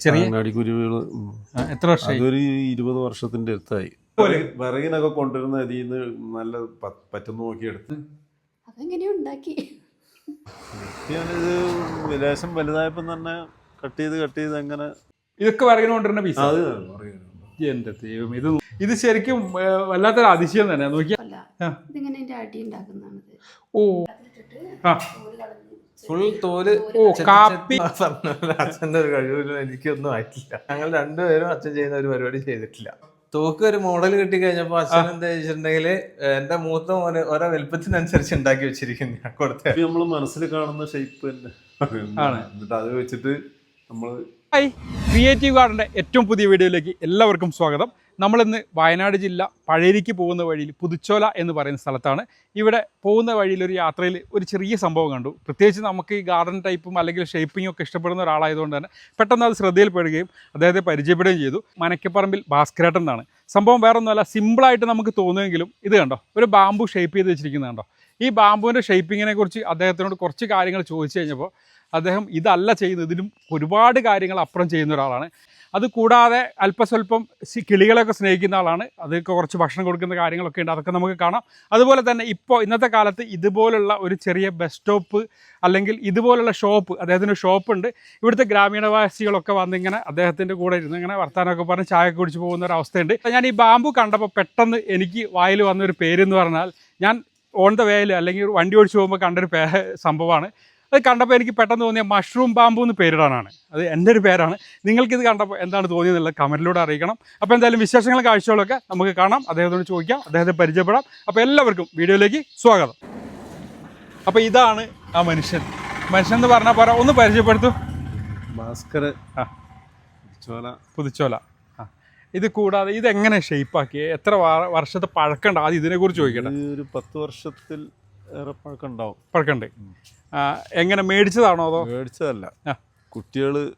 ചെറിയ അങ്ങാടിക്കുരുവികൾ എത്ര വർഷമായി? അതൊരു ഇരുപത് വർഷത്തിന്റെ അടുത്തായി. വിറകിനൊക്കെ കൊണ്ടുവരുന്ന അതിൽ നിന്ന് നല്ല പറ്റുന്ന നോക്കി എടുത്ത് അതെങ്ങനെ ഉണ്ടാക്കി ഞാനിത് ലേശം വലുതായപ്പം തന്നെ കട്ട് ചെയ്ത് കട്ട് ചെയ്ത് അങ്ങനെ ഇതൊക്കെ വിറകിന് കൊണ്ടുവരുന്ന പീസ് അത് പറയുന്നു എന്റെ ദൈവം ഇത് ഇത് ശരിക്കും വല്ലാത്തൊരു അതിശയം തന്നെ നോക്കിയാ. ഇതിങ്ങനെ അടി ഉണ്ടാക്കുന്നതാണിത്. ഓ. ആ. ഫുൾ തോൽ ഓ കാപ്പി. അച്ഛന്റെ ഒരു കഴിവില്ല എനിക്കൊന്നും ആയിട്ടില്ല. ഞങ്ങൾ രണ്ടുപേരും അച്ഛൻ ചെയ്യുന്ന ഒരു പരിപാടി ചെയ്തിട്ടില്ല. തോക്ക് ഒരു മോഡൽ കിട്ടി കഴിഞ്ഞപ്പോ അച്ഛൻ എന്താ വെച്ചിട്ടുണ്ടെങ്കിൽ എന്റെ മൂത്ത മോന് ഓരോ വലുപ്പത്തിനനുസരിച്ച് ഉണ്ടാക്കി വെച്ചിരിക്കുന്നു. കൊടുത്ത നമ്മൾ നമ്മൾ മനസ്സിൽ കാണുന്ന ഷേപ്പ് തന്നെ. ആണ്. എന്നിട്ട് അത് വെച്ചിട്ട് നമ്മൾ ഹായ്. ക്രിയേറ്റീവ് ഗാർഡന്റെ ഏറ്റവും പുതിയ വീഡിയോയിലേക്ക് എല്ലാവർക്കും സ്വാഗതം. നമ്മളിന്ന് വയനാട് ജില്ല പഴയരിക്ക് പോകുന്ന വഴിയിൽ പുതുച്ചോല എന്ന് പറയുന്ന സ്ഥലത്താണ്. ഇവിടെ പോകുന്ന വഴിയിൽ ഒരു യാത്രയിൽ ഒരു ചെറിയ സംഭവം കണ്ടു. പ്രത്യേകിച്ച് നമുക്ക് ഈ ഗാർഡൻ ടൈപ്പും അല്ലെങ്കിൽ ഷേപ്പിങ്ങും ഒക്കെ ഇഷ്ടപ്പെടുന്ന ഒരാളായതുകൊണ്ട് തന്നെ പെട്ടെന്ന് അത് ശ്രദ്ധയിൽപ്പെടുകയും അദ്ദേഹത്തെ പരിചയപ്പെടുകയും ചെയ്തു. മനക്കപ്പറമ്പിൽ ഭാസ്കരേട്ടൻ എന്നാണ്. സംഭവം വേറെ ഒന്നുമല്ല സിമ്പിളായിട്ട് നമുക്ക് തോന്നുമെങ്കിലും ഇത് കണ്ടോ? ഒരു ബാമ്പു ഷേപ്പ് ചെയ്ത് വെച്ചിരിക്കുന്നത് കണ്ടോ? ഈ ബാമ്പുവിന്റെ ഷേപ്പിങ്ങിനെ കുറിച്ച് അദ്ദേഹത്തിനോട് കുറച്ച് കാര്യങ്ങൾ ചോദിച്ചു കഴിഞ്ഞപ്പോൾ അദ്ദേഹം ഇതല്ല ചെയ്യുന്നത്. ഇതിലും ഒരുപാട് കാര്യങ്ങൾ അപ്പുറം ചെയ്യുന്ന ഒരാളാണ്. അത് കൂടാതെ അല്പസ്വല്പം കിളികളെയൊക്കെ സ്നേഹിക്കുന്ന ആളാണ്. അതൊക്കെ കുറച്ച് ഭക്ഷണം കൊടുക്കുന്ന കാര്യങ്ങളൊക്കെ ഉണ്ട്. അതൊക്കെ നമുക്ക് കാണാം. അതുപോലെ തന്നെ ഇപ്പോൾ ഇന്നത്തെ കാലത്ത് ഇതുപോലുള്ള ഒരു ചെറിയ ബസ് സ്റ്റോപ്പ് അല്ലെങ്കിൽ ഇതുപോലുള്ള ഷോപ്പ് അദ്ദേഹത്തിന്റെ ഷോപ്പ് ഉണ്ട് ഇവിടുത്തെ ഗ്രാമീണവാസികളൊക്കെ വന്നിങ്ങനെ അദ്ദേഹത്തിന്റെ കൂടെ ഇരുന്ന് ഇങ്ങനെ വർത്താനമൊക്കെ പറഞ്ഞ് ചായ കുടിച്ച് പോകുന്ന ഒരു അവസ്ഥയുണ്ട്. ഞാൻ ഈ ബാമ്പു കണ്ടപ്പോൾ പെട്ടെന്ന് എനിക്ക് വായിൽ വന്നൊരു പേരെന്ന് പറഞ്ഞാൽ ഞാൻ ഓൺ ദ വേയിൽ അല്ലെങ്കിൽ വണ്ടി ഓടിച്ച് പോകുമ്പോൾ കണ്ടൊരു പേ സംഭവമാണ്. അത് കണ്ടപ്പോൾ എനിക്ക് പെട്ടെന്ന് തോന്നിയ മഷ്റൂം ബാമ്പു എന്ന് പേരിടാനാണ്. അത് എന്റെ ഒരു പേരാണ്. നിങ്ങൾക്കിത് കണ്ടപ്പോൾ എന്താണ് തോന്നിയെന്നുള്ളത് കമന്റിലൂടെ അറിയിക്കണം. അപ്പോൾ എന്തായാലും വിശേഷങ്ങളും കാഴ്ചകളൊക്കെ നമുക്ക് കാണാം. അദ്ദേഹത്തോട് ചോദിക്കാം. അദ്ദേഹത്തെ പരിചയപ്പെടാം. അപ്പോൾ എല്ലാവർക്കും വീഡിയോയിലേക്ക് സ്വാഗതം. അപ്പോൾ ഇതാണ് ആ മനുഷ്യൻ. മനുഷ്യൻ എന്ന് പറഞ്ഞാൽ പോരാ ഒന്ന് പരിചയപ്പെടുത്തു. ഭാസ്കർ ആ. ചോല പുതുച്ചോല. ആ. ഇത് കൂടാതെ ഇതെങ്ങനെ ഷേപ്പാക്കി എത്ര വർഷത്തെ പഴക്കണ്ട ആദ്യം ഇതിനെക്കുറിച്ച് ചോദിക്കണം ഒരു പത്ത് വർഷത്തിൽ ഏറെ പഴക്കം ഉണ്ടാവും. പഴക്കമുണ്ട് എങ്ങനെ മേടിച്ചതാണോ അതോ? മേടിച്ചതല്ല. കുട്ടികൾ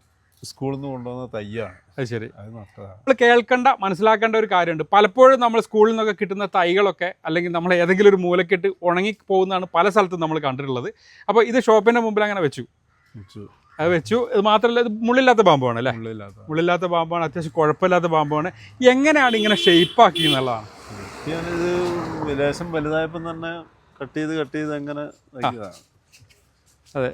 സ്കൂളിൽ നിന്ന് കൊണ്ടുവന്ന തയ്യാണ് അത് ശരി. നമ്മൾ കേൾക്കേണ്ട മനസ്സിലാക്കേണ്ട ഒരു കാര്യമുണ്ട്. പലപ്പോഴും നമ്മൾ സ്കൂളിൽ നിന്നൊക്കെ കിട്ടുന്ന തൈകളൊക്കെ അല്ലെങ്കിൽ നമ്മൾ ഏതെങ്കിലും ഒരു മൂലക്കെട്ട് ഉണങ്ങി പോകുന്നതാണ് പല സ്ഥലത്തും നമ്മൾ കണ്ടിട്ടുള്ളത്. അപ്പോൾ ഇത് ഷോപ്പിന്റെ മുമ്പിൽ അങ്ങനെ വെച്ചു. അത് വെച്ചു. ഇത് മാത്രമല്ല ഇത് മുള്ളില്ലാത്ത പാമ്പാണ് അല്ലേ? മുള്ളില്ലാത്ത. പാമ്പാണ് അത്യാവശ്യം കുഴപ്പമില്ലാത്ത പാമ്പാണ്. എങ്ങനെയാണ് ഇങ്ങനെ ഷെയ്പ്പാക്കി എന്നുള്ളതാണ്. ഞാനിത് വിദേശം വലുതായപ്പം തന്നെ കട്ട് ചെയ്ത് കട്ട് ചെയ്ത് അങ്ങനെ. അതെ.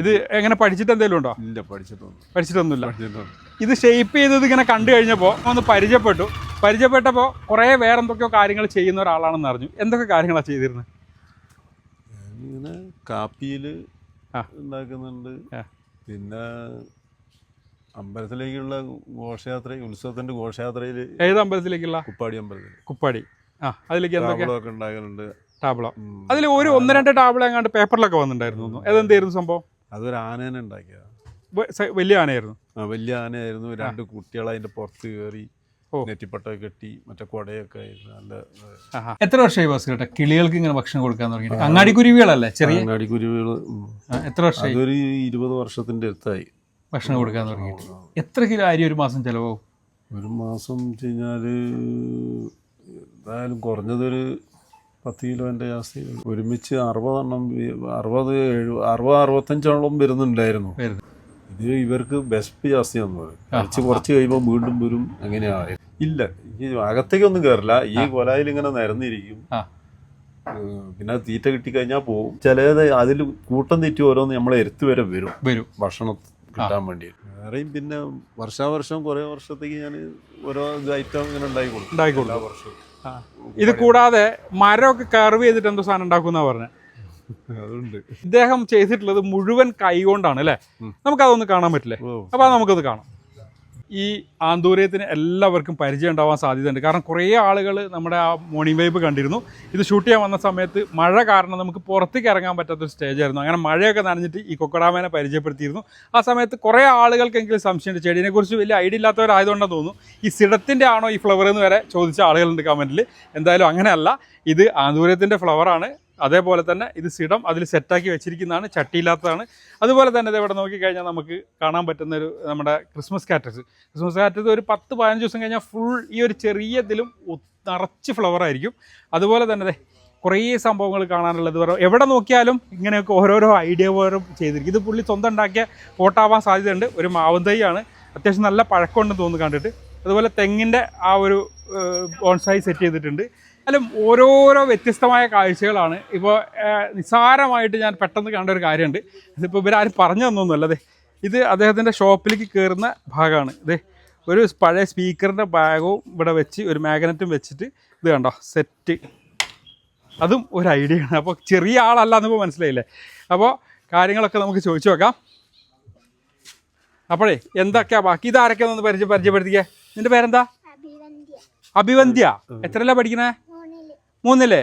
ഇത് എങ്ങനെ പഠിച്ചിട്ട് എന്തെങ്കിലും ഉണ്ടോ? ഇല്ല പഠിച്ചിട്ടൊന്നും പഠിച്ചിട്ടൊന്നുമില്ല. പഠിച്ചിട്ടൊന്നും ഇത് ഷേപ്പ് ചെയ്തത് ഇങ്ങനെ കണ്ടു കഴിഞ്ഞപ്പോൾ ഒന്ന് പരിചയപ്പെട്ടു. പരിചയപ്പെട്ടപ്പോൾ കുറേ വേറെ എന്തൊക്കെയോ കാര്യങ്ങൾ ചെയ്യുന്ന ഒരാളാണെന്ന് അറിഞ്ഞു. എന്തൊക്കെ കാര്യങ്ങളാണ് ചെയ്തിരുന്നത് ഇങ്ങനെ കാപ്പിയിൽ. ഉണ്ടാക്കുന്നുണ്ട്. പിന്നെ അമ്പലത്തിലേക്കുള്ള ഘോഷയാത്ര ഉത്സവത്തിന്റെ ഘോഷയാത്രയിൽ ഏത് അമ്പലത്തിലേക്കുള്ള? കുപ്പാടി അമ്പലത്തിൽ കുപ്പാടി. ആ അതിലേക്ക് എന്തൊക്കെ ഉണ്ടാക്കുന്നുണ്ട് ടാബ്ലോ. അതിൽ ഒരു ഒന്ന് രണ്ട് ടാബ്ലോ എങ്ങാണ്ട് പേപ്പറിലൊക്കെ വന്നിട്ടുണ്ടായിരുന്നു. അതെന്തായിരുന്നു സംഭവം? അതൊരു ആനേനെ ഉണ്ടാക്കിയതാണ് വലിയ ആനയായിരുന്നു. ആ വലിയ ആനയായിരുന്നു. രണ്ട് കുട്ടികൾ അതിന്റെ പുറത്ത് കയറി ഓ. നെറ്റിപ്പട്ടൊക്കെ കെട്ടി മറ്റേ കൊടയൊക്കെ നല്ല എത്ര വർഷമായി ബസ് കേട്ടോ കിളികൾക്ക് ഇങ്ങനെ ഭക്ഷണം കൊടുക്കാൻ തുടങ്ങി അങ്ങാടി കുരുവികളല്ലേ ചെറിയ അങ്ങാടിക്കുരുവികൾ എത്ര വർഷമായി? അതൊരു ഇരുപത് വർഷത്തിന്റെ അടുത്തായി. ഭക്ഷണം കൊടുക്കാൻ തുടങ്ങിയിട്ട്. എത്ര കിലോ അരി ഒരു മാസം ചിലവാകും? ഒരു മാസം വെച്ച് കഴിഞ്ഞാൽ എന്തായാലും കുറഞ്ഞതൊരു പത്ത് കിലോന്റെ ജാസ്തി ഒരുമിച്ച് അറുപതെണ്ണം അറുപത് എഴു- അറുപത് അറുപത്തഞ്ചോളം വരുന്നുണ്ടായിരുന്നു. ഇത് ഇവർക്ക് ബെസ്റ്റ് ജാസ്തി വന്നു കഴിച്ച് കുറച്ച് കഴിയുമ്പോൾ വീണ്ടും വരും. അങ്ങനെയാണ്. ഇല്ല ഈ അകത്തേക്കൊന്നും കയറില്ല ഈ കൊലായിൽ ഇങ്ങനെ നിരന്നിരിക്കും. പിന്നെ തീറ്റ കിട്ടിക്കഴിഞ്ഞാൽ പോകും ചിലത് അതിൽ കൂട്ടം തെറ്റി ഓരോന്ന് നമ്മളെ എരുത്ത് വരെ വരും. വരും. ഭക്ഷണം കിട്ടാൻ വേണ്ടി. വേറെയും പിന്നെ വർഷാവർഷം കുറേ വർഷത്തേക്ക് ഞാൻ ഓരോ ഐറ്റം ഇങ്ങനെ ഉണ്ടാക്കി കൊടുക്കും. എല്ലാ വർഷവും. ഇത് കൂടാതെ മരമൊക്കെ കർവ് ചെയ്തിട്ട് എന്തോ സാധനം ഉണ്ടാക്കുന്ന പറഞ്ഞത് അതുണ്ട്. ഇദ്ദേഹം ചെയ്തിട്ടുള്ളത് മുഴുവൻ കൈ കൊണ്ടാണ് അല്ലേ? നമുക്ക് നമുക്കതൊന്ന് കാണാൻ പറ്റില്ലേ? അപ്പൊ നമുക്കത് കാണാം. ഈ ആന്തൂര്യത്തിന് എല്ലാവർക്കും പരിചയം ഉണ്ടാവാൻ സാധ്യതയുണ്ട്. കാരണം കുറേ ആളുകൾ നമ്മുടെ ആ മോർണിംഗ് വൈബ് കണ്ടിരുന്നു. ഇത് ഷൂട്ട് ചെയ്യാൻ വന്ന സമയത്ത് മഴ കാരണം നമുക്ക് പുറത്തേക്ക് ഇറങ്ങാൻ പറ്റാത്തൊരു സ്റ്റേജായിരുന്നു അങ്ങനെ മഴയൊക്കെ നനഞ്ഞിട്ട് ഈ കൊക്കടാമേനെ പരിചയപ്പെടുത്തിയിരുന്നു. ആ സമയത്ത് കുറേ ആളുകൾക്കെങ്കിലും സംശയമുണ്ട് ചെടീനെക്കുറിച്ച് വലിയ ഐഡിയ ഇല്ലാത്തവരായതുകൊണ്ടാണ് തോന്നുന്നു. ഈ സിഡത്തിന്റെ ആണോ ഈ ഫ്ലവർ എന്ന് വരെ ചോദിച്ച ആളുകളുണ്ട് കമന്റിൽ എന്തായാലും അങ്ങനെയല്ല. ഇത് ആന്തൂര്യത്തിന്റെ ഫ്ലവറാണ് അതേപോലെ തന്നെ ഇത് സിഡം അതിൽ സെറ്റാക്കി വെച്ചിരിക്കുന്നതാണ് ചട്ടിയില്ലാത്തതാണ്. അതുപോലെ തന്നെ ഇത് ഇവിടെ നോക്കിക്കഴിഞ്ഞാൽ നമുക്ക് കാണാൻ പറ്റുന്ന ഒരു നമ്മുടെ ക്രിസ്മസ് കാറ്റസ് ക്രിസ്മസ് കാറ്റസ് ഒരു പത്ത് പതിനഞ്ച് ദിവസം കഴിഞ്ഞാൽ ഫുൾ ഈ ഒരു ചെറിയ ഇതിലും നിറച്ച് ഫ്ലവർ ആയിരിക്കും. അതുപോലെ തന്നെ കുറേ സംഭവങ്ങൾ കാണാനുള്ളത്. എവിടെ നോക്കിയാലും ഇങ്ങനെയൊക്കെ ഓരോരോ ഐഡിയ പോലും ചെയ്തിരിക്കും. ഇത് പുള്ളി സ്വന്തം ഉണ്ടാക്കിയ ഫോട്ടോ ആവാൻ സാധ്യതയുണ്ട്. ഒരു മാവും തൈയാണ്. അത്യാവശ്യം നല്ല പഴക്കമുണ്ടെന്ന് തോന്നുന്നു കണ്ടിട്ട്. അതുപോലെ തെങ്ങിന്റെ ആ ഒരു ബോൺസായി സെറ്റ് ചെയ്തിട്ടുണ്ട്. എന്നാലും ഓരോരോ വ്യത്യസ്തമായ കാഴ്ചകളാണ്. ഇപ്പോൾ നിസ്സാരമായിട്ട് ഞാൻ പെട്ടെന്ന് കണ്ട ഒരു കാര്യമുണ്ട്. ഇതിപ്പോൾ ഇവരാരും പറഞ്ഞു തന്നൊന്നുമല്ല. അതെ ഇത് അദ്ദേഹത്തിന്റെ ഷോപ്പിലേക്ക് കയറുന്ന ഭാഗമാണ്. ഇതേ ഒരു പഴയ സ്പീക്കറിന്റെ ബാഗും ഇവിടെ വെച്ച് ഒരു മാഗ്നറ്റും വെച്ചിട്ട് ഇത് കണ്ടോ? സെറ്റ്. അതും ഒരു ഐഡിയ ആണ്. അപ്പോൾ ചെറിയ ആളല്ല എന്നിപ്പോൾ മനസ്സിലായില്ലേ? അപ്പോൾ കാര്യങ്ങളൊക്കെ നമുക്ക് ചോദിച്ചു നോക്കാം. അപ്പോഴേ എന്തൊക്കെയാ ബാക്കി? ഇതാരൊക്കെയാണെന്ന് പരിചയ പരിചയപ്പെടുത്തിക്കേ? നിന്റെ പേരെന്താ? അഭിവന്ധ്യ എത്രയല്ല പഠിക്കണേ? മൂന്നില്ലേ?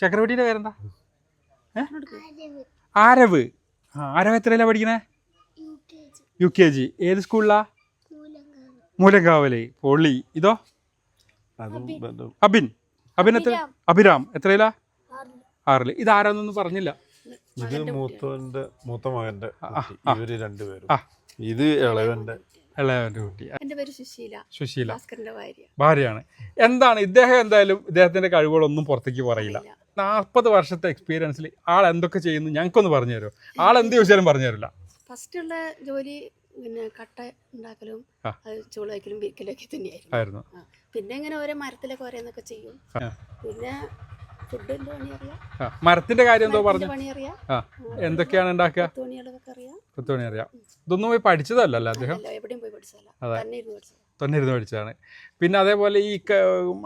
ചക്രവർത്തിയുടെ പേരെന്താ? ആരവ് ആരവ്. ആ ആരവ് എത്രയല്ല പഠിക്കണേ? U K G. ഏത് സ്കൂളിലാ? മൂലങ്കാവ്. മൂലങ്കാവൽ പൊള്ളി ഇതോ അബിൻ. അബിൻ. എത്ര? അഭിരാം. എത്രയിലാ? എത്രയില്ല ആറിൽ. ഇത് ആരാന്നൊന്നും പറഞ്ഞില്ല. ഇത് മൂത്തവന്റെ മൂത്ത മകന്റെ. ഇവർ രണ്ടുപേരും. ഇത് ഇളവന്റെ കുട്ടി എന്റെ പേര് സുശീല. സുശീല. ഭാര്യ. ഭാര്യയാണ്. എന്താണ് ഇദ്ദേഹം എന്തായാലും ഇദ്ദേഹത്തിന്റെ കഴിവുകളൊന്നും പുറത്തേക്ക് പറയില്ല. നാൽപ്പത് വർഷത്തെ എക്സ്പീരിയൻസിൽ ആൾ എന്തൊക്കെ ചെയ്യുന്നു ഞങ്ങൾക്കൊന്ന് പറഞ്ഞു തരുമോ? ആൾ എന്ത് ചോദിച്ചാലും പറഞ്ഞു തരില്ല. ഫസ്റ്റ് ഉള്ള ജോലി പിന്നെ കട്ട ഉണ്ടാക്കലും ചൂള വയ്ക്കലും വിരിക്കലും ഒക്കെ തന്നെയായിരുന്നു പിന്നെ ഇങ്ങനെ ഓരോ മരത്തിലൊക്കെ ഓരോന്നൊക്കെ ചെയ്യും. പിന്നെ ഫുഡിന്റെ മരത്തിന്റെ കാര്യം എന്തോ പറഞ്ഞു? എന്തൊക്കെയാണ് ഉണ്ടാക്കുക? തുണികളൊക്കെ അറിയാം. ഇതൊന്നും പോയി പഠിച്ചതല്ലല്ലോ അദ്ദേഹം? എവിടെയും അതെ. തന്നെ ഇരുന്ന് പഠിച്ചതാണ്. പിന്നെ അതേപോലെ ഈ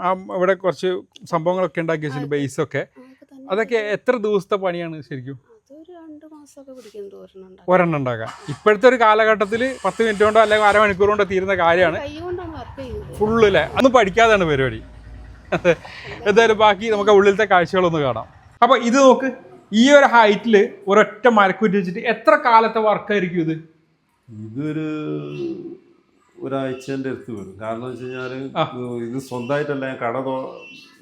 ആ ഇവിടെ കുറച്ച് സംഭവങ്ങളൊക്കെ ഉണ്ടാക്കി വെച്ചിട്ടുണ്ട് ബേസൊക്കെ. അതൊക്കെ അതൊക്കെ എത്ര ദിവസത്തെ പണിയാണ് ശരിക്കും? ഒരെണ്ണം ഉണ്ടാക്കാം ഇപ്പോഴത്തെ ഒരു കാലഘട്ടത്തിൽ പത്ത് മിനിറ്റ് കൊണ്ടോ അല്ലെങ്കിൽ അരമണിക്കൂർ കൊണ്ടോ തീരുന്ന കാര്യമാണ്. ഫുള്ള് അല്ലേ അന്ന് പഠിക്കാതാണ് പരിപാടി. എന്തായാലും ബാക്കി നമുക്ക് ഉള്ളിലത്തെ കാഴ്ചകളൊന്ന് കാണാം. അപ്പോൾ ഇത് നോക്ക്. ഈ ഒരു ഹൈറ്റിൽ ഒരൊറ്റ മരക്കുറ്റി വെച്ചിട്ട് എത്ര കാലത്തെ വർക്കായിരിക്കും ഇത്? ഇതൊരു ഒരാഴ്ചന്റെ അടുത്ത് വരും. കാരണം വെച്ച് കഴിഞ്ഞാൽ ഇത് സ്വന്തമായിട്ടല്ല ഞാൻ കട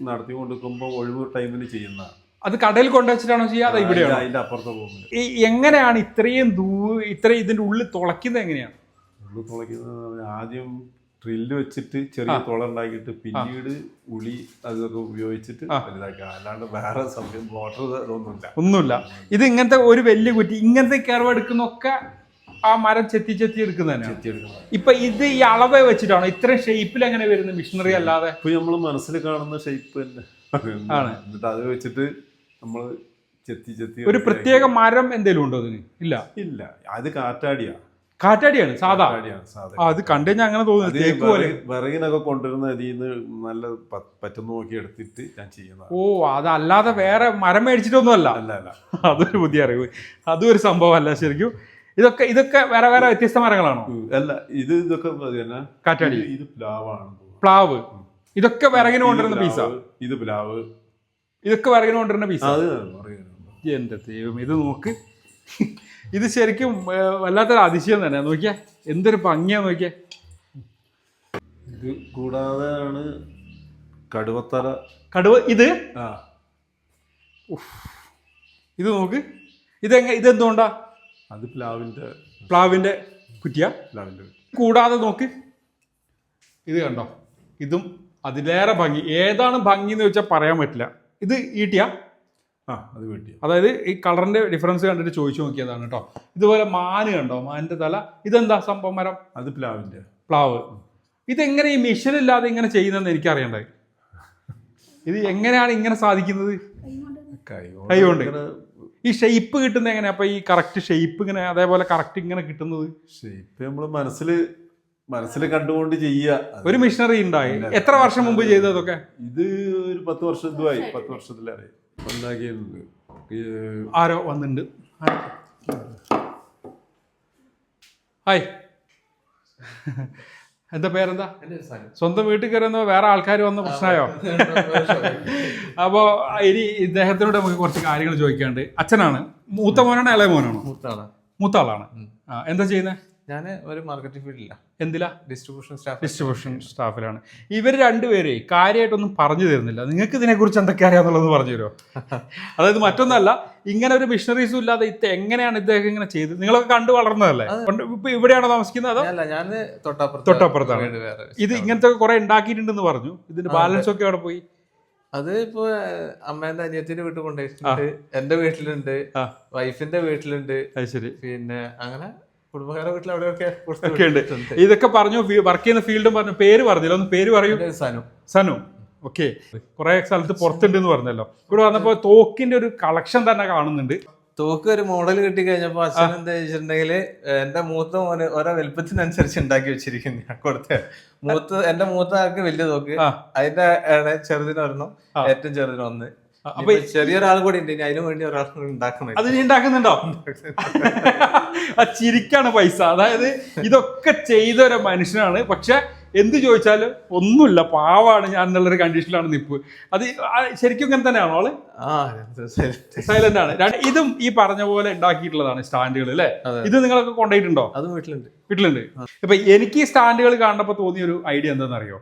നടത്തി കൊടുക്കുമ്പോൾ ഒഴിവ് ടൈമിൽ ചെയ്യുന്ന അത് കടയിൽ കൊണ്ടുവച്ചിട്ടാണോ ചെയ്യാതെ ഇവിടെയാണോ? അതിന്റെ അപ്പുറത്ത് പോകുന്നത്. ഈ എങ്ങനെയാണ് ഇത്രയും ദൂ ഇത്രയും ഇതിന്റെ ഉള്ളിൽ തുളയ്ക്കുന്നത് എങ്ങനെയാണ്? ഉള്ളിൽ തുളയ്ക്കുന്നത് ആദ്യം ഡ്രില്ല് വെച്ചിട്ട് ചെറിയ തുള ഉണ്ടാക്കിയിട്ട് പിന്നീട് ഉളി അതൊക്കെ ഉപയോഗിച്ചിട്ട് വലുതാക്കുക. അല്ലാണ്ട് വേറെ സമയം മോട്ടർ ഒന്നുമില്ല ഒന്നുമില്ല. ഇത് ഇങ്ങനത്തെ ഒരു വലിയ കുറ്റി ഇങ്ങനത്തെ കയറവ് എടുക്കുന്നൊക്കെ ആ മരം ചെത്തി ചെത്തി എടുക്കുന്നതന്നെ ഇപ്പൊ ഇത് ഈ അളവ് വെച്ചിട്ടാണ്? ഇത്രയും ഷേപ്പിൽ എങ്ങനെ വരുന്നത് മിഷനറി അല്ലാതെ? ഇപ്പൊ നമ്മൾ മനസ്സിൽ കാണുന്ന ഷേപ്പ് തന്നെ. ആണ്. എന്നിട്ട് അത് വെച്ചിട്ട് നമ്മൾ ചെത്തി ചെത്തി ഒരു പ്രത്യേക മരം എന്തെങ്കിലും ഉണ്ടോ അതിന്? ഇല്ല. ഇല്ല. അത് കാറ്റാടിയാ. കാറ്റാടിയാണ് സാധാ. അത് കണ്ടു കഴിഞ്ഞാൽ അങ്ങനെ തോന്നുന്നു വിറകിനൊക്കെ കൊണ്ടുവരുന്ന അതിൽ നിന്ന് നല്ല പറ്റുന്ന നോക്കി എടുത്തിട്ട് ഞാൻ ചെയ്യുന്നത്. ഓ അതല്ലാതെ വേറെ മരം മേടിച്ചിട്ടൊന്നും അല്ല അല്ല. അതൊരു പുതിയ അറിവ് അതും ഒരു സംഭവമല്ല ശരിക്കും. ഇതൊക്കെ ഇതൊക്കെ വേറെ വേറെ വ്യത്യസ്ത മരങ്ങളാണോ? അല്ല ഇത് ഇതൊക്കെ കാറ്റാടി. ഇത് പ്ലാവ് പ്ലാവാണ് പ്ലാവ്. ഇതൊക്കെ വിറകിന് കൊണ്ടുവരുന്ന ഇത് പീസ? ഇത് പ്ലാവ്. ഇതൊക്കെ വിറകിന് കൊണ്ടുവരുന്ന പീസ? എന്റെ ദൈവം ഇത് നോക്ക്. ഇത് ശരിക്കും വല്ലാത്തൊരു അതിശയം തന്നെ. നോക്കിയാ എന്തൊരു ഭംഗിയാ നോക്കിയാ. ഇത് കൂടാതെ ആണ് കടുവത്തല. കടുവ ഇത്? ആ. ഇത് നോക്ക്. ഇതെങ്ങ ഇതെന്തുകൊണ്ടാ? അത് പ്ലാവിന്റെ പ്ലാവിന്റെ കുറ്റിയ? പ്ലാവിന്റെ കൂടാതെ നോക്ക്. ഇത് കണ്ടോ? ഇതും അതിലേറെ ഭംഗി. ഏതാണ് ഭംഗി എന്ന് വെച്ചാൽ പറയാൻ പറ്റില്ല. ഇത് ഈട്ടിയ? ആ അത് വീട്ടി അതായത് ഈ കളറിന്റെ ഡിഫറൻസ് കണ്ടിട്ട് ചോദിച്ചു നോക്കിയതാണ് കേട്ടോ. ഇതുപോലെ മാന് കണ്ടോ? മാനിന്റെ തല. ഇതെന്താ സംഭവം മരം? അത് പ്ലാവിന്റെ. പ്ലാവ്. ഇതെങ്ങനെ ഈ മിഷൻ ഇല്ലാതെ ഇങ്ങനെ ചെയ്യുന്നതെന്ന് എനിക്ക് അറിയണ്ടായി ഇത് എങ്ങനെയാണ് ഇങ്ങനെ സാധിക്കുന്നത്? കൈ കൊണ്ട്. ഈ ഷേപ്പ് കിട്ടുന്നത് എങ്ങനെയാ? അപ്പൊ ഈ കറക്റ്റ് ഷേപ്പ് ഇങ്ങനെ അതേപോലെ കറക്റ്റ് ഇങ്ങനെ കിട്ടുന്നത്? ഷേപ്പ് നമ്മൾ മനസ്സിൽ മനസ്സിൽ കണ്ടുകൊണ്ട് ചെയ്യുക. ഒരു മിഷനറി ഉണ്ടായി. എത്ര വർഷം മുമ്പ് ചെയ്തതൊക്കെ ഇത് ഒരു പത്ത് വർഷം ഇതുമായി പത്ത് വർഷത്തിലേറെ. ആരോ വന്നിട്ടുണ്ട് ഹായ്. എന്താ പേരെന്താ? സ്വന്തം വീട്ടിൽ കയറുന്ന വേറെ ആൾക്കാർ വന്ന പ്രശ്നമായോ? അപ്പോൾ ഇനി ഇദ്ദേഹത്തിനോട് നമുക്ക് കുറച്ച് കാര്യങ്ങൾ ചോദിക്കാണ്ട് അച്ഛനാണ്. മൂത്ത മോനാണോ ഇളയ മോനാണോ? മൂത്താളാണ്. മൂത്ത എന്താ ചെയ്യുന്നത് ഞാൻ ഒരു മാർക്കറ്റിംഗ് ഫീൽഡില്ല എന്തിലാ? ഡിസ്ട്രിബ്യൂഷൻ സ്റ്റാഫ് ഡിസ്ട്രിബ്യൂഷൻ സ്റ്റാഫിലാണ് ഇവർ രണ്ടുപേരെ കാര്യമായിട്ടൊന്നും പറഞ്ഞു തരുന്നില്ല. നിങ്ങൾക്ക് ഇതിനെക്കുറിച്ച് എന്തൊക്കെ അറിയാന്നുള്ളത് പറഞ്ഞു തരുമോ? അതായത് മറ്റൊന്നല്ല ഇങ്ങനെ ഒരു മിഷണറീസും ഇല്ലാതെ ഇത് എങ്ങനെയാണ് ഇദ്ദേഹം ഇങ്ങനെ ചെയ്തത്? നിങ്ങളൊക്കെ കണ്ടു വളർന്നതല്ലേ? ഇപ്പൊ ഇവിടെയാണോ താമസിക്കുന്നത് അതോ? അല്ല ഞാൻ തൊട്ടപ്പുറത്ത് തൊട്ടപ്പുറത്താണ്. ഇത് ഇങ്ങനത്തെ കുറെ ഉണ്ടാക്കിയിട്ടുണ്ടെന്ന് പറഞ്ഞു. ഇതിന്റെ ബാലൻസ് ഒക്കെ അവിടെ പോയി? അത് ഇപ്പൊ അമ്മേന്റെ അനിയത്തിന്റെ വീട്ടിൽ കൊണ്ടുപോയിട്ടുണ്ട്. എന്റെ വീട്ടിലുണ്ട്. വൈഫിന്റെ വീട്ടിലുണ്ട്. ശരി. പിന്നെ അങ്ങനെ കുടുംബക്കാരെ വീട്ടിൽ അവിടെയൊക്കെ കൊടുത്ത് ഒക്കെ ഉണ്ട്. ഇതൊക്കെ പറഞ്ഞു വർക്ക് ചെയ്യുന്ന ഫീൽഡും പറഞ്ഞു. പേര് പറഞ്ഞില്ല. ഒന്ന് പേര് പറയൂ. സനു. സനു. ഓക്കെ കുറെ സ്ഥലത്ത് പുറത്തുണ്ട് എന്ന് പറഞ്ഞല്ലോ. ഇവിടെ വന്നപ്പോ തോക്കിന്റെ ഒരു കളക്ഷൻ തന്നെ കാണുന്നുണ്ട്. തോക്ക് ഒരു മോഡൽ കിട്ടി കഴിഞ്ഞപ്പോ അച്ഛൻ എന്താ വെച്ചിട്ടുണ്ടെങ്കിൽ എന്റെ മൂത്ത മോന് ഓരോ വലുപ്പത്തിനനുസരിച്ച് ഉണ്ടാക്കി വെച്ചിരിക്കുന്നു. ഞാൻ കൊടുത്ത. മൂത്ത എന്റെ മൂത്ത ആൾക്ക് വലിയ തോക്ക്. അതിന്റെ ഇടയിൽ ചെറുതിന് ഒരെണ്ണം ആ. ഏറ്റവും ചെറുതിന് ഒന്ന് അപ്പൊ ചെറിയൊരാൾ കൂടി ഉണ്ട് ഇനി അതിനു വേണ്ടി ഒരാൾ ഉണ്ടാക്കണം അത് നീ ഉണ്ടാക്കുന്നുണ്ടോ? ആ ചിരിക്കാണ് പൈസ. അതായത് ഇതൊക്കെ ചെയ്ത ഒരു മനുഷ്യനാണ്. പക്ഷെ എന്ത് ചോദിച്ചാലും ഒന്നുമില്ല. പാവാണ് ഞാൻ എന്നുള്ളൊരു കണ്ടീഷനിലാണ് നിപ്പ്. അത് ശരിക്കും ഇങ്ങനെ തന്നെയാണോ ആൾ? സൈലന്റ് ആണ്. ഇതും ഈ പറഞ്ഞ പോലെ ഉണ്ടാക്കിയിട്ടുള്ളതാണ് സ്റ്റാൻഡുകൾ അല്ലേ? ഇത് നിങ്ങളൊക്കെ കൊണ്ടുപോയിട്ടുണ്ടോ? അത് വീട്ടിലുണ്ട്. വീട്ടിലുണ്ട്. ഇപ്പൊ എനിക്ക് ഈ സ്റ്റാൻഡുകൾ കാണുമ്പോൾ തോന്നിയ ഒരു ഐഡിയ എന്താണെന്നറിയോ?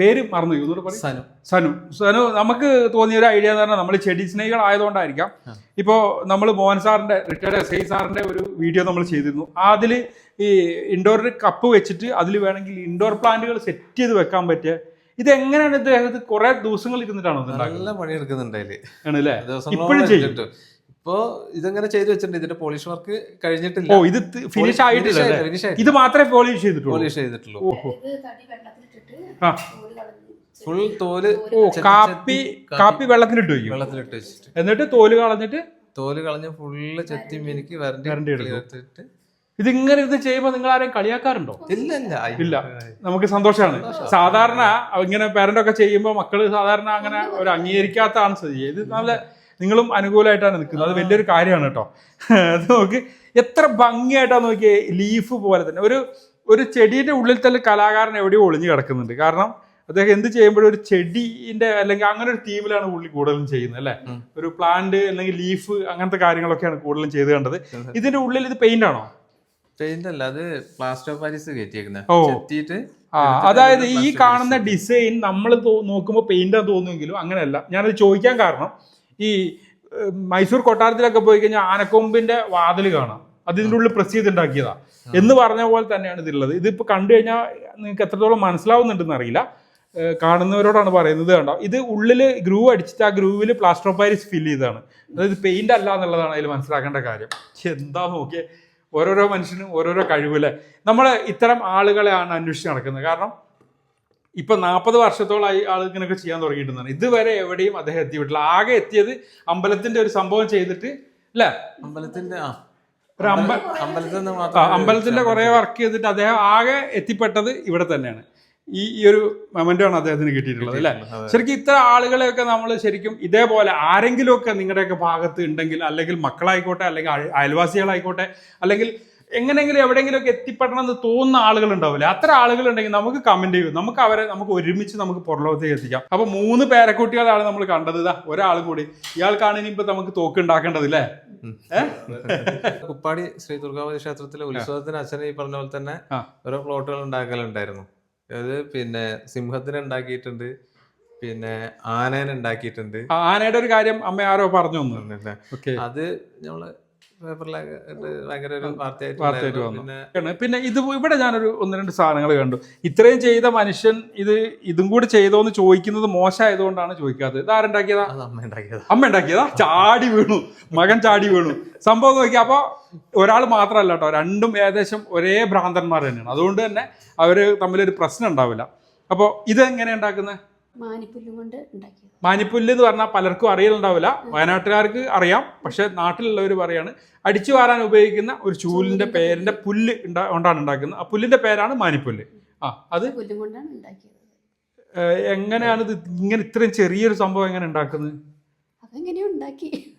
പേര് മറന്നു എന്നോട് പറയും. സനു. സനു. സനു നമുക്ക് തോന്നിയ ഒരു ഐഡിയ എന്ന് പറഞ്ഞാൽ നമ്മൾ ചെടി സ്നേഹികളായതുകൊണ്ടായിരിക്കാം ഇപ്പോൾ നമ്മൾ മോഹൻ സാറിന്റെ റിട്ടയർഡ് എസ് ഐ സാറിന്റെ ഒരു വീഡിയോ നമ്മൾ ചെയ്തിരുന്നു. അതിൽ ഈ ഇൻഡോർ കപ്പ് വെച്ചിട്ട് അതിൽ വേണമെങ്കിൽ ഇൻഡോർ പ്ലാന്റുകൾ സെറ്റ് ചെയ്ത് വെക്കാൻ പറ്റിയ ഇത് എങ്ങനെയാണ് ഇദ്ദേഹം കുറെ ദിവസങ്ങൾ ഇരുന്നിട്ടാണോ നല്ല പണിയെടുക്കുന്നുണ്ട് ആണല്ലേ? ഇപ്പോഴും ചെയ്തിട്ട് ഇപ്പോ ഇതങ്ങനെ ചെയ്ത് വെച്ചിട്ടുണ്ട്? ഇതിന്റെ പോളിഷ് വർക്ക് കഴിഞ്ഞിട്ടില്ല. ഓ ഇത് ഫിനിഷ് ആയിട്ടില്ല. ഇത് മാത്രമേ പോളിഷ് ചെയ്തിട്ടുള്ളൂ. പോളിഷ് ചെയ്തിട്ടുള്ളൂ. ആ. ഫുൾ തോൽ ഓ കാപ്പി കാപ്പി വെള്ളത്തിലിട്ട് വയ്ക്കും വെള്ളത്തിലിട്ട് വെച്ചിട്ട്. എന്നിട്ട് തോൽ കളഞ്ഞിട്ട് തോൽ കളഞ്ഞ് ഫുള്ള് ചെത്തി മിനുക്കി വരണ്ടി വരണ്ടി എടുത്തിട്ട്. ഇതിങ്ങനെ ഇത് ചെയ്യുമ്പോൾ നിങ്ങൾ ആരെയും കളിയാക്കാറുണ്ടോ? ഇല്ല ഇല്ല ഇല്ല. നമുക്ക് സന്തോഷമാണ് സാധാരണ ഇങ്ങനെ പേരന്റ് ഒക്കെ ചെയ്യുമ്പോൾ മക്കൾ സാധാരണ അങ്ങനെ ഒരു അംഗീകരിക്കാത്തതാണ് സ്ഥിതി. ഇത് നല്ല നിങ്ങളും അനുകൂലമായിട്ടാണ് നിൽക്കുന്നത്. അത് വലിയൊരു കാര്യമാണ് കേട്ടോ. അത് നോക്കി എത്ര ഭംഗിയായിട്ടാണ് നോക്കിയേ ലീഫ് പോലെ തന്നെ. ഒരു ഒരു ചെടിയുടെ ഉള്ളിൽ തന്നെ കലാകാരൻ എവിടെയോ ഒളിഞ്ഞു കിടക്കുന്നുണ്ട്. കാരണം അദ്ദേഹം എന്ത് ചെയ്യുമ്പോഴും ഒരു ചെടിന്റെ അല്ലെങ്കിൽ അങ്ങനെ ഒരു തീമിലാണ് പുള്ളി കൂടുതലും ചെയ്യുന്നത് അല്ലെ? ഒരു പ്ലാന്റ് അല്ലെങ്കിൽ ലീഫ് അങ്ങനത്തെ കാര്യങ്ങളൊക്കെയാണ് കൂടുതലും ചെയ്ത് കണ്ടത്. ഇതിന്റെ ഉള്ളിൽ ഇത് പെയിന്റ് ആണോ? പെയിന്റ് അല്ല അത് പ്ലാസ്റ്റർ ഓഫ് പാരീസ് കയറ്റിയേക്കുന്നത്. ആ അതായത് ഈ കാണുന്ന ഡിസൈൻ നമ്മൾ നോക്കുമ്പോൾ പെയിന്റ് തോന്നുമെങ്കിലും അങ്ങനെയല്ല. ഞാനത് ചോദിക്കാൻ കാരണം ഈ മൈസൂർ കൊട്ടാരത്തിലൊക്കെ പോയി കഴിഞ്ഞാൽ ആനക്കൊമ്പിന്റെ വാതിൽ കാണാം. അത് ഇതിന്റെ ഉള്ളിൽ പ്രസ് ചെയ്തുണ്ടാക്കിയതാ എന്ന് പറഞ്ഞ പോലെ തന്നെയാണ് ഇതിലുള്ളത് ഇതിപ്പോൾ കണ്ടു കഴിഞ്ഞാൽ നിങ്ങൾക്ക് എത്രത്തോളം മനസ്സിലാവുന്നുണ്ടെന്ന് അറിയില്ല. കാണുന്നവരോടാണ് പറയുന്നത് കണ്ടോ? ഇത് ഉള്ളിൽ ഗ്രൂവ് അടിച്ചിട്ട് ആ ഗ്രൂവിൽ പ്ലാസ്റ്റർ ഓഫ് പാരീസ് ഫില്ല് ചെയ്തതാണ്. അതായത് പെയിന്റ് അല്ല എന്നുള്ളതാണ് അതിൽ മനസ്സിലാക്കേണ്ട കാര്യം. എന്താ നോക്കിയേ? ഓരോരോ മനുഷ്യനും ഓരോരോ കഴിവില്ലേ? നമ്മൾ ഇത്തരം ആളുകളെയാണ് അന്വേഷിച്ച് നടക്കുന്നത്. കാരണം ഇപ്പൊ നാൽപ്പത് വർഷത്തോളമായി ആൾ ഇങ്ങനെയൊക്കെ ചെയ്യാൻ തുടങ്ങിയിട്ടുണ്ടാണ് ഇതുവരെ എവിടെയും അദ്ദേഹം എത്തിയിട്ടില്ല. ആകെ എത്തിയത് അമ്പലത്തിന്റെ ഒരു സംഭവം ചെയ്തിട്ട് അല്ലേ? അമ്പലത്തിന്റെ ആ. ഒരു അമ്പ അമ്പലത്തിന്റെ കുറെ വർക്ക് ചെയ്തിട്ട് അദ്ദേഹം ആകെ എത്തിപ്പെട്ടത് ഇവിടെ തന്നെയാണ്. ഈ ഈ ഒരു മൊമെന്റാണ് അദ്ദേഹത്തിന് കിട്ടിയിട്ടുള്ളത് അല്ലേ. ശരിക്കും ഇത്ര ആളുകളെയൊക്കെ നമ്മൾ ശരിക്കും ഇതേപോലെ ആരെങ്കിലുമൊക്കെ നിങ്ങളുടെയൊക്കെ ഭാഗത്ത് ഉണ്ടെങ്കിൽ അല്ലെങ്കിൽ മക്കളായിക്കോട്ടെ അല്ലെങ്കിൽ അയ- അയൽവാസികളായിക്കോട്ടെ അല്ലെങ്കിൽ എങ്ങനെയെങ്കിലും എവിടെയെങ്കിലുമൊക്കെ എത്തിപ്പെടണം എന്ന് തോന്നുന്ന ആളുകൾ ഉണ്ടാവില്ല അത്ര ആളുകൾ ഉണ്ടെങ്കിൽ നമുക്ക് കമന്റ് ചെയ്യും. നമുക്ക് അവരെ നമുക്ക് ഒരുമിച്ച് നമുക്ക് പുറലോകത്തേക്ക് എത്തിക്കാം. അപ്പൊ മൂന്ന് പേരക്കുട്ടികളാണ് നമ്മൾ കണ്ടത്. ഇതാ ഒരാൾ കൂടി. ഇയാൾക്കാണ് ഇനിയിപ്പോ നമുക്ക് തോക്ക് ഉണ്ടാക്കേണ്ടത് അല്ലേ. കുപ്പാടി ശ്രീ ദുർഗാവതി ക്ഷേത്രത്തിലെ ഉത്സവത്തിന് അച്ഛൻ ഈ പറഞ്ഞ പോലെ തന്നെ. ഓരോ പ്ലോട്ടുകൾ ഉണ്ടാക്കലുണ്ടായിരുന്നു. അത് പിന്നെ സിംഹത്തിന് ഉണ്ടാക്കിയിട്ടുണ്ട്. പിന്നെ ആനേനെ ഉണ്ടാക്കിയിട്ടുണ്ട്. ആനയുടെ ഒരു കാര്യം അമ്മ ആരോ പറഞ്ഞു തന്നു. അത് നമ്മൾ പേപ്പറിലൊക്കെ ഇട്ട് ഭയങ്കര ഒരു വാർത്തയായിട്ട് വാർത്തയായിട്ട് വന്നു. പിന്നെ ഇത് ഇവിടെ ഞാനൊരു ഒന്ന് രണ്ട് സാധനങ്ങൾ കണ്ടു. ഇത്രയും ചെയ്ത മനുഷ്യൻ ഇത് ഇതും കൂടി ചെയ്തോ എന്ന് ചോദിക്കുന്നത് മോശമായതുകൊണ്ടാണ് ചോദിക്കാത്തത്. ഇത് ആരുണ്ടാക്കിയതാ? അമ്മ ഉണ്ടാക്കിയതാ. അമ്മ ഉണ്ടാക്കിയതാ? ചാടി വീണു. മകൻ ചാടി വീണു. സംഭവം നോക്കി. അപ്പൊ ഒരാൾ മാത്രമല്ല കേട്ടോ. രണ്ടും ഏകദേശം ഒരേ ഭ്രാന്തന്മാർ തന്നെയാണ്. അതുകൊണ്ട് തന്നെ അവർ തമ്മിലൊരു പ്രശ്നം ഉണ്ടാവില്ല. അപ്പോൾ ഇത് എങ്ങനെ ഉണ്ടാക്കുന്നത് മാനിപ്പുല്ലും കൊണ്ട് ഉണ്ടാക്കിയത്. മാനിപ്പുല്ല് എന്ന് പറഞ്ഞാൽ പലർക്കും അറിയലുണ്ടാവില്ല. വയനാട്ടുകാർക്ക് അറിയാം. പക്ഷെ നാട്ടിലുള്ളവർ പറയാണ് അടിച്ചു വാരാൻ ഉപയോഗിക്കുന്ന ഒരു ചൂലിന്റെ പേരിന്റെ പുല്ല് കൊണ്ടാണ് ഉണ്ടാക്കുന്നത്. ആ പുല്ലിന്റെ പേരാണ് മാനിപ്പുല്ല്. ആ അത് പുല്ലും കൊണ്ടാണ് ഉണ്ടാക്കിയത്. എങ്ങനെയാണ് ഇത് ഇങ്ങനെ ഇത്രയും ചെറിയൊരു സംഭവം എങ്ങനെ ഉണ്ടാക്കുന്നത്? അതെങ്ങനെയോ ഉണ്ടാക്കി.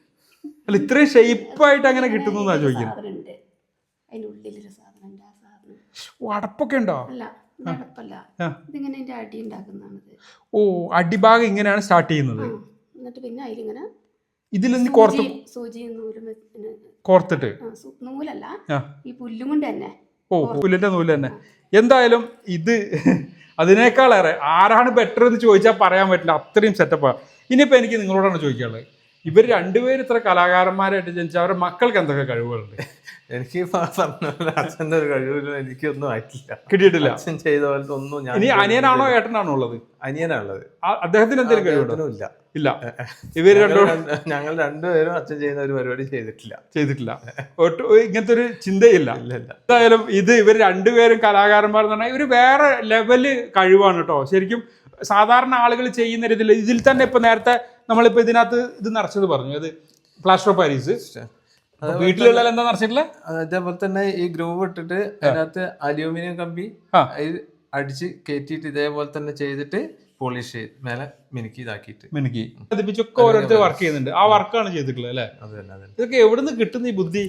അല്ല ഇത്രയും ഷെയ്പ്പായിട്ട് അങ്ങനെ കിട്ടുന്നു എന്നാ ചോദിക്കുന്നത്? സാധനം അടപ്പൊക്കെ ഉണ്ടോ? അല്ല നടപ്പല്ല ആ. ഇതിങ്ങനെ അതിന്റെ അടി ഉണ്ടാക്കുന്നതാണിത്. ഓ അടിഭാഗം ഇങ്ങനെയാണ് സ്റ്റാർട്ട് ചെയ്യുന്നത്. എന്നിട്ട് പിന്നെ അതിലിങ്ങനെ ഇതിൽ നിന്ന് കോർത്ത് സൂചി- നൂലും കോർത്തിട്ട്. നൂലല്ല ഈ പുല്ലും കൊണ്ട് തന്നെ. ഓ പുല്ലിന്റെ നൂൽ തന്നെ. എന്തായാലും ഇത് അതിനേക്കാളേറെ ആരാണ് ബെറ്റർ എന്ന് ചോദിച്ചാൽ പറയാൻ പറ്റില്ല. അത്രയും സെറ്റപ്പാണ് ഇനിയിപ്പോൾ എനിക്ക് നിങ്ങളോടാണ് ചോദിക്കാനുള്ളത്. ഇവർ രണ്ടുപേരും ഇത്ര കലാകാരന്മാരായിട്ട് ജനിച്ച അവരുടെ മക്കൾക്ക് എന്തൊക്കെ കഴിവുകളുണ്ട്? എനിക്ക് അച്ഛന്റെ ഒരു കഴിവില്ല എനിക്കൊന്നും ആയിട്ടില്ല. കിട്ടിയിട്ടില്ല. അച്ഛൻ ചെയ്ത പോലത്തെ ഒന്നും ഞാൻ ഇനി അനിയനാണോ ഏട്ടനാണോ ഉള്ളത്? അനിയനാണുള്ളത്. അദ്ദേഹത്തിന് എന്തെങ്കിലും കഴിവുണ്ടോ? ഇല്ല. ഇല്ല ഇവർ ഞങ്ങൾ രണ്ടും ഞങ്ങൾ രണ്ടുപേരും അച്ഛൻ ചെയ്യുന്ന ഒരു പരിപാടി ചെയ്തിട്ടില്ല. ചെയ്തിട്ടില്ല. ഇങ്ങനത്തെ ഒരു ചിന്തയില്ല. എന്തായാലും ഇത് ഇവർ രണ്ടുപേരും കലാകാരന്മാർ എന്ന് പറഞ്ഞാൽ ഇവർ വേറെ ലെവൽ കഴിവാണ് കേട്ടോ. ശരിക്കും സാധാരണ ആളുകൾ ചെയ്യുന്ന രീതിയിൽ ഇതിൽ തന്നെ ഇപ്പൊ നേരത്തെ നമ്മളിപ്പോ ഇതിനകത്ത് ഇത് നിറച്ചത് പറഞ്ഞു. അത് പ്ലാസ്റ്റർ ഓഫ് പാരീസ് വീട്ടിലുള്ള എന്താ നിറച്ചിട്ടില്ല അതേപോലെ തന്നെ ഈ ഗ്രൂവ് ഇട്ടിട്ട് അതിനകത്ത് അലൂമിനിയം കമ്പി. അടിച്ച് കയറ്റിയിട്ട് ഇതേപോലെ തന്നെ ചെയ്തിട്ട് പോളിഷ് ചെയ്ത് മേലെ മിനുക്കി ഇതാക്കിയിട്ട്. മിനുക്കി. പതിപ്പിച്ചൊക്കെ ഓരോരുത്തർ വർക്ക് ചെയ്യുന്നുണ്ട്. ആ വർക്കാണ് ചെയ്തിട്ടുള്ളത് അല്ലേ? അതെ അതെ ഇതൊക്കെ എവിടെ ഇതൊക്കെ എവിടുന്ന് കിട്ടുന്ന ഈ ബുദ്ധി?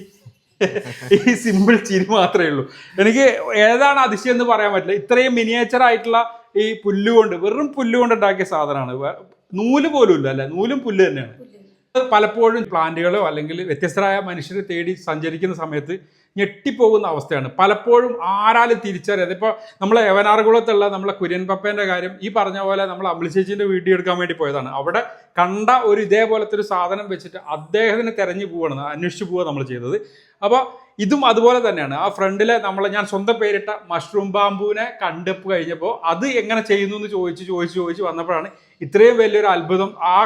ഈ സിമ്പിൾ ചിരി മാത്രമേ ഉള്ളൂ. എനിക്ക് ഏതാണ് അതിശയം എന്ന് പറയാൻ പറ്റില്ല. ഇത്രയും മിനിയേച്ചർ ആയിട്ടുള്ള ഈ പുല്ലുകൊണ്ട് വെറും പുല്ലുകൊണ്ട് ഉണ്ടാക്കിയ സാധനമാണ്. നൂൽ പോലും ഇല്ല അല്ലെ? നൂലും പുല്ല് തന്നെയാണ്. പലപ്പോഴും പ്ലാന്റുകളോ അല്ലെങ്കിൽ വ്യത്യസ്തരായ മനുഷ്യരെ തേടി സഞ്ചരിക്കുന്ന സമയത്ത് ഞെട്ടിപ്പോകുന്ന അവസ്ഥയാണ്. പലപ്പോഴും ആരാലും തിരിച്ചറിയാതെ. ഇപ്പോൾ നമ്മളെ യവനാർകുളത്തുള്ള നമ്മളെ കുര്യൻ പപ്പേന്റെ കാര്യം ഈ പറഞ്ഞ പോലെ നമ്മൾ അമ്പിളിച്ചേച്ചിന്റെ വീഡിയോ എടുക്കാൻ വേണ്ടി പോയതാണ്. അവിടെ കണ്ട ഒരു ഇതേപോലത്തെ ഒരു സാധനം വെച്ചിട്ട് അദ്ദേഹത്തിന് തെരഞ്ഞു പോവാണ് അന്വേഷിച്ച് പോവുക നമ്മൾ ചെയ്തത്. അപ്പോൾ ഇതും അതുപോലെ തന്നെയാണ്. ആ ഫ്രണ്ടിലെ നമ്മളെ ഞാൻ സ്വന്തം പേരിട്ട മഷ്റൂം ബാമ്പുവിനെ കണ്ടപ്പ് കഴിഞ്ഞപ്പോൾ അത് എങ്ങനെ ചെയ്യുന്നു എന്ന് ചോദിച്ച് ചോദിച്ച് ചോദിച്ച് വന്നപ്പോഴാണ് ഇത്രയും വലിയൊരു അത്ഭുതം ആ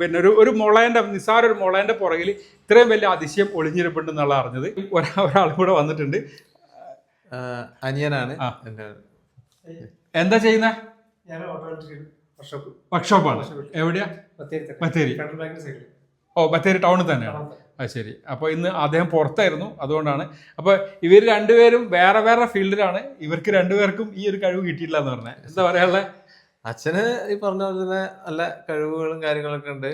പിന്നെ ഒരു ഒരു മുളേന്റെ നിസ്സാര ഒരു മുളേന്റെ പുറകിൽ ഇത്രയും വലിയ അതിശയം ഒളിഞ്ഞിരിപ്പുണ്ടെന്നുള്ള അറിഞ്ഞത്. ഒരാ ഒരാൾ കൂടെ വന്നിട്ടുണ്ട്. അനിയനാണ്. എന്താ ചെയ്യുന്ന? ഞാൻ ഓട്ടോമാറ്റിക് വർക്ക്ഷോപ്പ്. വർക്ക്ഷോപ്പാണ്. എവിടെയാ? ബത്തേരി ഓ ബത്തേരി ടൗണിൽ തന്നെയാണ് അത് ശരി. അപ്പോൾ ഇന്ന് അദ്ദേഹം പുറത്തായിരുന്നു. അതുകൊണ്ടാണ്. അപ്പോൾ ഇവർ രണ്ടുപേരും വേറെ വേറെ ഫീൽഡിലാണ്. ഇവർക്ക് രണ്ടുപേർക്കും ഈ ഒരു കഴിവ് കിട്ടിയിട്ടില്ല എന്ന് പറഞ്ഞത് എന്താ പറയാനുള്ള? അച്ഛന് ഈ പറഞ്ഞ പോലെ തന്നെ നല്ല കഴിവുകളും കാര്യങ്ങളൊക്കെ ഉണ്ട്.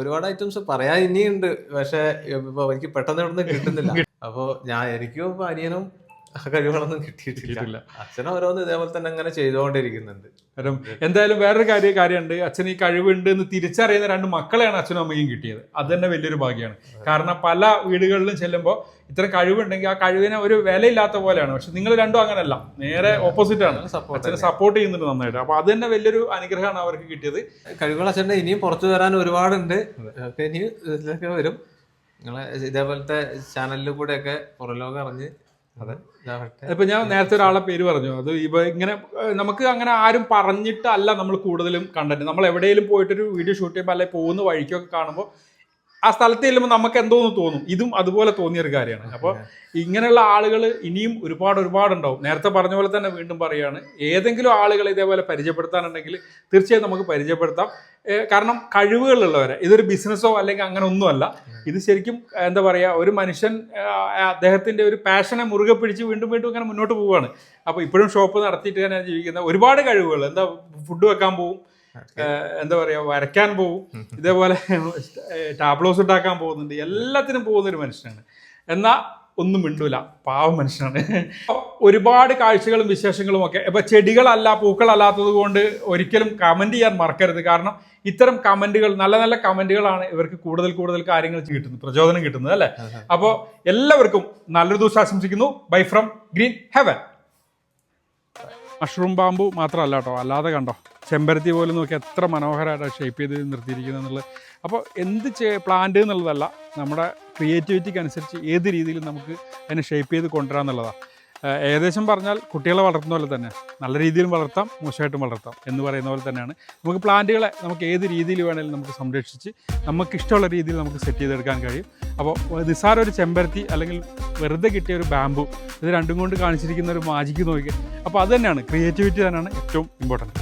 ഒരുപാട് ഐറ്റംസ് പറയാൻ ഇനിയുണ്ട്. പക്ഷെ ഇപ്പൊ എനിക്ക് പെട്ടെന്ന് ഇവിടുന്ന് കിട്ടുന്നില്ല. അപ്പൊ ഞാൻ എനിക്കും ഇപ്പൊ അനിയനും കഴിവുകളൊന്നും കിട്ടിയിട്ടില്ല. കിട്ടിയിട്ടില്ല. അച്ഛൻ ഓരോന്ന് ഇതേപോലെ തന്നെ അങ്ങനെ ചെയ്തുകൊണ്ടിരിക്കുന്നുണ്ട്. കാരണം എന്തായാലും വേറൊരു കാര്യം കാര്യമുണ്ട്. അച്ഛൻ ഈ കഴിവുണ്ട് എന്ന് തിരിച്ചറിയുന്ന രണ്ട് മക്കളെയാണ് അച്ഛനും അമ്മയും കിട്ടിയത്. അത് തന്നെ വലിയൊരു ഭാഗ്യമാണ്. കാരണം പല വീടുകളിലും ചെല്ലുമ്പോൾ ഇത്ര കഴിവുണ്ടെങ്കിൽ ആ കഴിവിനെ ഒരു വിലയില്ലാത്ത പോലെയാണ്. പക്ഷെ നിങ്ങൾ രണ്ടും അങ്ങനെയല്ല നേരെ ഓപ്പോസിറ്റ് ആണ്. അച്ഛനെ സപ്പോർട്ട് ചെയ്യുന്നുണ്ട് നന്നായിട്ട്. അപ്പൊ അത് തന്നെ വലിയൊരു അനുഗ്രഹമാണ് അവർക്ക് കിട്ടിയത്. കഴിവുകൾ അച്ഛന്റെ ഇനിയും പുറത്തു വരാൻ ഒരുപാടുണ്ട്. ഇനി ഇതിലൊക്കെ വരും. നിങ്ങൾ ഇതേപോലത്തെ ചാനലിൽ കൂടെ ഒക്കെ പുറലോകം അറിഞ്ഞ് അതെ. ഇപ്പൊ ഞാൻ നേരത്തെ ഒരാളെ പേര് പറഞ്ഞു. അത് ഇപ്പൊ ഇങ്ങനെ നമുക്ക് അങ്ങനെ ആരും പറഞ്ഞിട്ടല്ല നമ്മൾ കൂടുതലും കണ്ടന്റ് നമ്മൾ എവിടെയെങ്കിലും പോയിട്ടൊരു വീഡിയോ ഷൂട്ട് ചെയ്യുമ്പോൾ അല്ലെങ്കിൽ പോകുന്ന വഴിക്കൊക്കെ കാണുമ്പോൾ ആ സ്ഥലത്ത് ചെല്ലുമ്പോൾ നമുക്ക് എന്തോന്ന് തോന്നും? ഇതും അതുപോലെ തോന്നിയ ഒരു കാര്യമാണ് അപ്പോൾ ഇങ്ങനെയുള്ള ആളുകൾ ഇനിയും ഒരുപാട് ഒരുപാട് ഉണ്ടാവും. നേരത്തെ പറഞ്ഞ പോലെ തന്നെ വീണ്ടും പറയുകയാണ് ഏതെങ്കിലും ആളുകൾ ഇതേപോലെ പരിചയപ്പെടുത്താനുണ്ടെങ്കിൽ തീർച്ചയായും നമുക്ക് പരിചയപ്പെടുത്താം. കാരണം കഴിവുകളുള്ളവരെ ഇതൊരു ബിസിനസ്സോ അല്ലെങ്കിൽ അങ്ങനെ ഒന്നുമല്ല. ഇത് ശരിക്കും എന്താ പറയുക ഒരു മനുഷ്യൻ അദ്ദേഹത്തിന്റെ ഒരു പാഷനെ മുറുകെ പിടിച്ച് വീണ്ടും വീണ്ടും ഇങ്ങനെ മുന്നോട്ട് പോവുകയാണ്. അപ്പോൾ ഇപ്പോഴും ഷോപ്പ് നടത്തിയിട്ട് തന്നെ ജീവിക്കുന്ന ഒരുപാട് കഴിവുകൾ എന്താ ഫുഡ് വെക്കാൻ പോവും എന്താ പറയാ വരയ്ക്കാൻ പോവും. ഇതേപോലെ ടാബ്ലോസ് ഉണ്ടാക്കാൻ പോകുന്നുണ്ട്. എല്ലാത്തിനും പോകുന്ന ഒരു മനുഷ്യനാണ്. എന്നാൽ ഒന്നും മിണ്ടൂല. പാവം മനുഷ്യനാണ്. ഒരുപാട് കാഴ്ചകളും വിശേഷങ്ങളും ഒക്കെ. ഇപ്പൊ ചെടികളല്ല പൂക്കളല്ലാത്തത് കൊണ്ട് ഒരിക്കലും കമന്റ് ചെയ്യാൻ മറക്കരുത്. കാരണം ഇത്തരം കമന്റുകൾ നല്ല നല്ല കമന്റുകളാണ് ഇവർക്ക് കൂടുതൽ കൂടുതൽ കാര്യങ്ങൾ കിട്ടുന്നത് പ്രചോദനം കിട്ടുന്നത് അല്ലേ? അപ്പോൾ എല്ലാവർക്കും നല്ലൊരു ദിവസം ആശംസിക്കുന്നു. Bye from Green Heaven mushroom bamboo മാത്രമല്ല കേട്ടോ. അല്ലാതെ കണ്ടോ ചെമ്പരത്തി പോലും നോക്കി എത്ര മനോഹരമായിട്ടാണ് ഷേപ്പ് ചെയ്ത് നിർത്തിയിരിക്കുന്നത് എന്നുള്ളത്. അപ്പോൾ എന്ത് പ്ലാന്റ് എന്നുള്ളതല്ല നമ്മുടെ ക്രിയേറ്റിവിറ്റിക്ക് അനുസരിച്ച് ഏത് രീതിയിലും നമുക്ക് അതിനെ ഷേപ്പ് ചെയ്ത് കൊണ്ടുവരാമെന്നുള്ളതാണ് ഏകദേശം പറഞ്ഞാൽ കുട്ടികളെ വളർത്തുന്ന പോലെ തന്നെ നല്ല രീതിയിലും വളർത്താം മോശമായിട്ടും വളർത്താം എന്ന് പറയുന്ന പോലെ തന്നെയാണ്. നമുക്ക് പ്ലാന്റുകളെ നമുക്ക് ഏത് രീതിയിൽ വേണമെങ്കിലും നമുക്ക് സംരക്ഷിച്ച് നമുക്ക് ഇഷ്ടമുള്ള രീതിയിൽ നമുക്ക് സെറ്റ് ചെയ്തെടുക്കാൻ കഴിയും. അപ്പോൾ നിസ്സാര ഒരു ചെമ്പരത്തി അല്ലെങ്കിൽ വെറുതെ കിട്ടിയ ഒരു ബാമ്പു ഇത് രണ്ടും കൊണ്ട് കാണിച്ചിരിക്കുന്ന ഒരു മാജിക്ക് നോക്കി. അപ്പോൾ അത് തന്നെയാണ്. ക്രിയേറ്റിവിറ്റി തന്നെയാണ് ഏറ്റവും ഇമ്പോർട്ടന്റ്